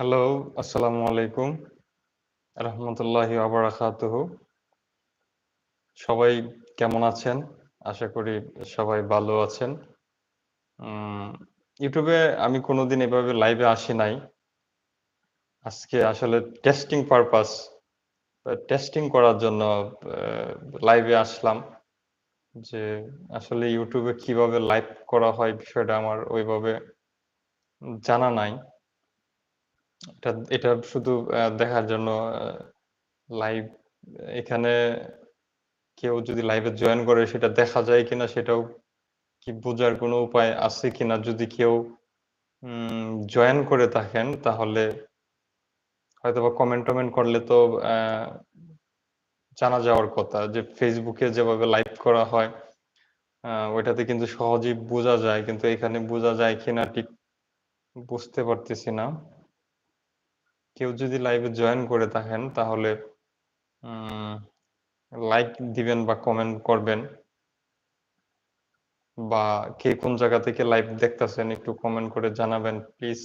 Hello, আসসালামু আলাইকুম। রাহমাতুল্লাহি ওয়া বারাকাতুহু। সবাই কেমন আছেন? আশা করি সবাই ভালো আছেন। ইউটিউবে আমি কোনোদিন এভাবে লাইভে আসি নাই। আজকে আসলে টেস্টিং পারপাস টেস্টিং করার জন্য লাইভে আসলাম। যে আসলে ইউটিউবে কীভাবে লাইভ করা হয় বিষয়টা আমার ওইভাবে জানা নাই। এটা এটা শুধু দেখার জন্য লাইভ এখানে কেউ যদি লাইভে জয়েন করে সেটা দেখা যায় কিনা সেটাও কি বোঝার কোনো উপায় আছে কিনা? যদি কেউ জয়েন করে থাকেন তাহলে হয়তোবা কমেন্ট-টমেন্ট করলে তো জানা যাওয়ার কথা যে এ যেভাবে লাইভ করা হয় ওইটাতে কিন্তু সহজেই বোঝা যায়। কিন্তু এখানে বোঝা যায় কিনা ঠিক বুঝতে পারতেছি না। কেউ যদি লাইভে জয়েন করে থাকেন তাহলে লাইক দিবেন বা কমেন্ট করবেন। বা কে কোন জায়গা থেকে লাইভ দেখতেছেন একটু কমেন্ট করে জানাবেন প্লিজ।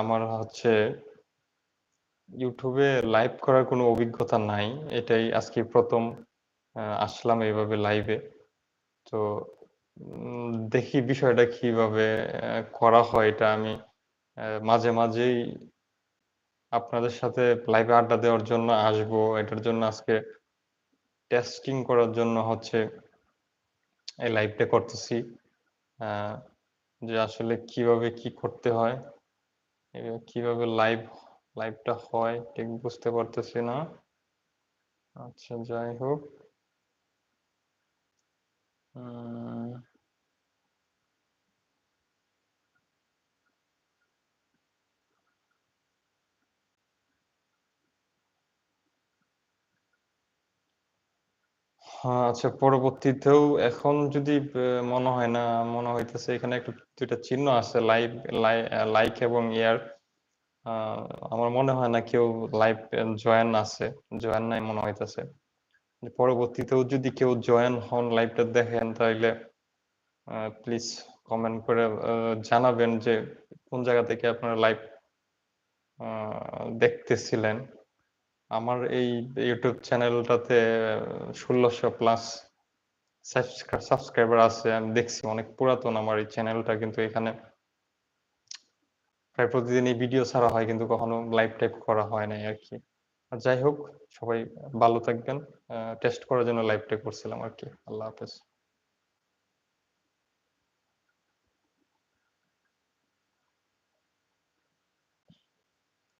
আমার হচ্ছে এ লাইভ করার কোনো অভিজ্ঞতা নাই। এটাই আজকে ১ম আ আসলাম এভাবে লাইভে। তো দেখি বিষয়টা কীভাবে করা হয় এটা আমি মাঝে, মাঝেই আপনাদের সাথে লাইভে আড্ডা দেওয়ার জন্য আসব। এটার জন্য আজকে টেস্টিং করার জন্য হচ্ছে এই লাইভটা করতেছি। যে আসলে কীভাবে কি করতে হয়? কীভাবে লাইভ লাইভটা হয় ঠিক বুঝতে পারতেছি না। আচ্ছা যাই হোক। হ্যাঁ, আচ্ছা পরবর্তীতেও এখন যদি মনে হয় না, মনে হইতেছে এখানে একটু ২ টা চিহ্ন আছে লাইভ লাইক এবং ইয়ার আমার মনে হয় না কেউ লাইভ জয়েন আছে। জয়েন নাই মনে হইতেছে। পরবর্তীতেও যদি কেউ জয়েন হন লাইভটা দেখেন তাইলে প্লিজ কমেন্ট করে জানাবেন যে কোন জায়গা থেকে আপনারা লাইভ দেখতেছিলেন। আমার এই YouTube চ্যানেলটাতে ১৬০০ প্লাস সাবস্ক্রা সাবস্ক্রাইবার আছে। আমি দেখছি অনেক পুরাতন আমার এই চ্যানেলটা কিন্তু এখানে প্রায় প্রতিদিনই ভিডিও ছাড়া হয়, কিন্তু কখনো লাইভ টাইভ করা হয় নাই আরকি। যাই হোক, সবাই ভালো থাকবেন। টেস্ট করার জন্য লাইভটা করছিলাম আর কি আল্লাহ হাফেজ।